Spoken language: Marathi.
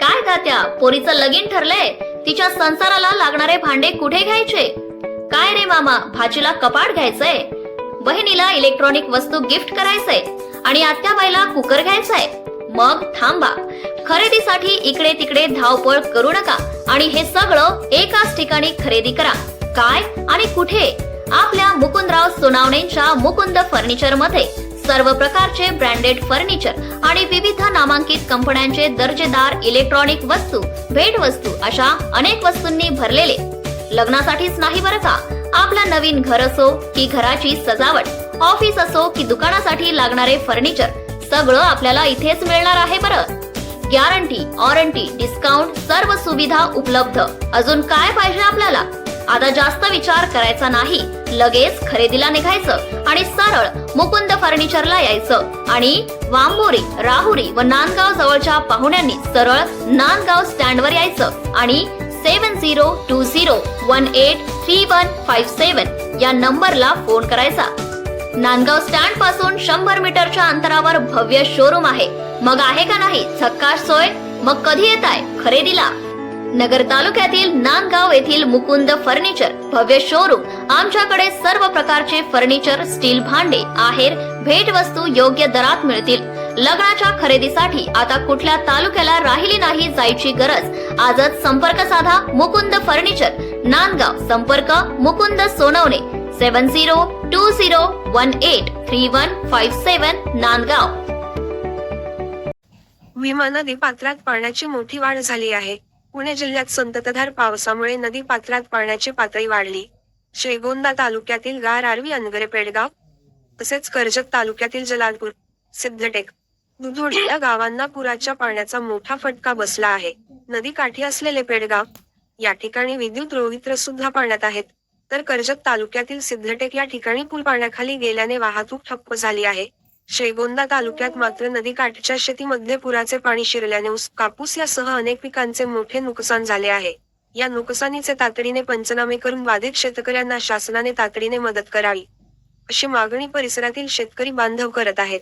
काय गात्या पोरीचं लगीन ठरलंय? तिच्या संसाराला लागणारे भांडे कुठे घ्यायचे? काय रे मामा भाचीला कपाट घ्यायचंय? बहिणीला इलेक्ट्रॉनिक वस्तू गिफ्ट करायचंय आणि आत्याबाईला कुकर घ्यायचंय. मग थांबा. खरेदीसाठी इकडे तिकडे धावपळ करू नका आणि हे सगळं एकाच ठिकाणी खरेदी करा. काय आणि कुठे? आपल्या मुकुंदराव सोनावणेंच्या मुकुंद फर्निचरमध्ये सर्व प्रकारचे ब्रँडेड फर्निचर आणि विविध नामांकित कंपन्यांचे दर्जेदार इलेक्ट्रॉनिक वस्तू भेटवस्तू अशा अनेक वस्तूंनी भरलेले. लग्नासाठीच नाही बरं का? आपलं नवीन घर असो की घराची सजावट ऑफिस असो की दुकानासाठी लागणारे फर्निचर सगळं आपल्याला इथेच मिळणार आहे बरं. गॅरंटी वॉरंटी डिस्काउंट सर्व सुविधा उपलब्ध. अजून काय पाहिजे आपल्याला? आता जास्त विचार करायचा नाही. लगेच खरेदीला निघायचं आणि सरळ मुकुंद फर्निचरला यायचं. आणि वांबोरी राहुरी व नांदगाव जवळच्या पाहुण्यांनी सरळ नांदगाव स्टँडवर यायचं. आणि seven zero two zero one eight three one five seven या नंबरला फोन करायचा. नांदगाव स्टँडपासून शंभर मीटरच्या अंतरावर भव्य शोरूम आहे. मग आहे का नाही? झक्काश सोय. मग कधी येत आहे खरेदीला. नगर तालुक्यातील नांदगाव येथील मुकुंद फर्निचर भव्य शोरूम आमच्याकडे सर्व प्रकारचे फर्निचर स्टील भांडे आहेर भेटवस्तू योग्य दरात मिळतील. लग्नाच्या खरेदीसाठी आता कुठल्या तालुक्याला राहिली नाही जायची गरज? आजच संपर्क साधा मुकुंद फर्निचर. नांदगाव संपर्क Mukund Sonawane. Seven zero two zero one eight three one five seven Nandgaon. Bhima नदी पात्रात पाण्याची मोठी वाढ झाली आहे. पुणे जिल्ह्यात संततधार पावसामुळे नदी पात्रात पाण्याची पातळी वाढली. श्रीगोंदा तालुक्यातील गार आरवी अनगरे पेडगाव तसेच कर्जत तालुक्यातील जलालपूर सिद्धटेक दुधोडी या गावांना पुराच्या पाण्याचा मोठा फटका बसला आहे. नदी काठी असलेले पेडगाव या ठिकाणी विद्युत रोहित्र सुद्धा पाण्यात आहेत. तर कर्जत तालुक्यातील सिद्धटेक या ठिकाणी पूल पाण्याखाली गेल्याने वाहतूक ठप्प झाली आहे. श्रीगोंदा तालुक्यात मात्र नदीकाठच्या शेतीमध्ये पुराचे पाणी शिरल्याने ऊस कापूस यासह अनेक पिकांचे मोठे नुकसान झाले आहे. या नुकसानीचे तातडीने पंचनामे करून बाधित शेतकऱ्यांना शासनाने तातडीने मदत करावी अशी मागणी परिसरातील शेतकरी बांधव करत आहेत.